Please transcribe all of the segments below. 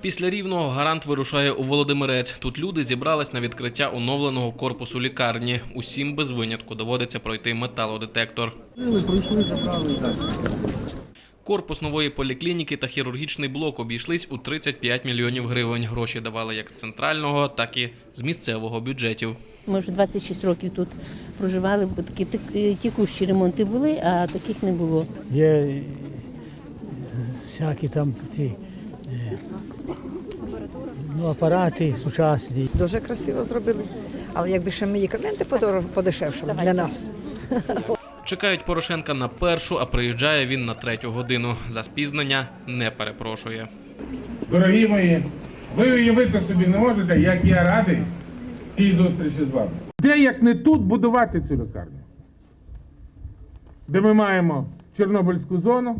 Після рівного гарант вирушає у Володимирець. Тут люди зібрались на відкриття оновленого корпусу лікарні. Усім без винятку доводиться пройти металодетектор. Корпус нової поліклініки та хірургічний блок обійшлись у 35 мільйонів гривень. Гроші давали як з центрального, так і з місцевого бюджетів. Ми вже 26 років тут проживали, бо такі тікущі ремонти були, а таких не було. Є е, всякі там ці е, ну, апарати сучасні. Дуже красиво зробили. Але якби ще медикаменти подешевшили для нас. Чекають Порошенка на першу, а приїжджає він на третю годину. За спізнення не перепрошує. Дорогі мої, ви уявити собі не можете, як я радий цій зустрічі з вами. Де як не тут будувати цю лікарню? Де ми маємо Чорнобильську зону,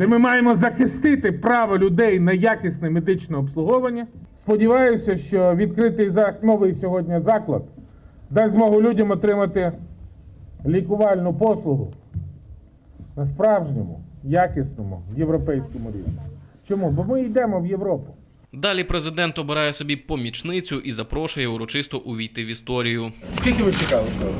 де ми маємо захистити право людей на якісне медичне обслуговування. Сподіваюся, що відкритий за- новий сьогодні заклад дасть змогу людям отримати лікувальну послугу на справжньому, якісному європейському рівні. Чому? Бо ми йдемо в Європу. Далі президент обирає собі помічницю і запрошує урочисто увійти в історію. Скільки ви чекали цього?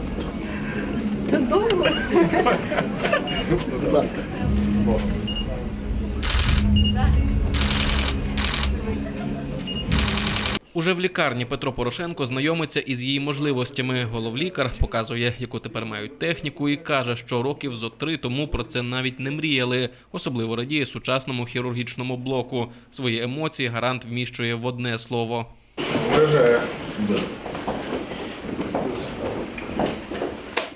Уже в лікарні Петро Порошенко знайомиться із її можливостями. Головлікар показує, яку тепер мають техніку, і каже, що років зо три тому про це навіть не мріяли. Особливо радіє сучасному хірургічному блоку. Свої емоції гарант вміщує в одне слово. Вражає.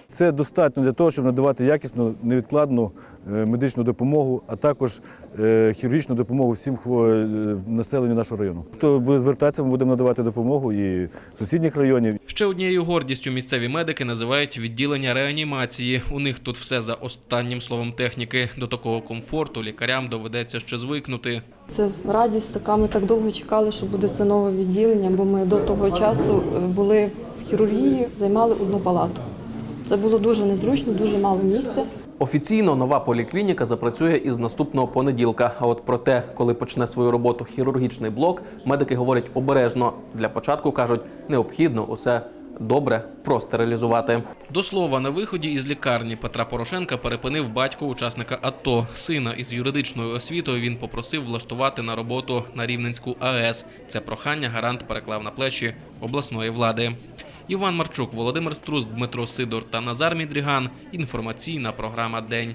Це достатньо для того, щоб надавати якісну невідкладну медичну допомогу, а також е, хірургічну допомогу всім хво- е, населенню нашого району. Хто буде звертатися, ми будемо надавати допомогу і сусідніх районів. Ще однією гордістю місцеві медики називають відділення реанімації. У них тут все за останнім словом техніки. До такого комфорту лікарям доведеться ще звикнути. Це радість така. Ми так довго чекали, що буде це нове відділення, бо ми до того часу е, були в хірургії, займали одну палату. Це було дуже незручно, дуже мало місця. Офіційно нова поліклініка запрацює із наступного понеділка. А от про те, коли почне свою роботу хірургічний блок, медики говорять обережно. Для початку кажуть, необхідно усе добре простерилізувати. До слова, на виході із лікарні Петра Порошенка перепинив батько учасника АТО. Сина із юридичною освітою він попросив влаштувати на роботу на Рівненську АЕС. Це прохання гарант переклав на плечі обласної влади. Іван Марчук, Володимир Струс, Дмитро Сидор та Назар Мідріган. Інформаційна програма День.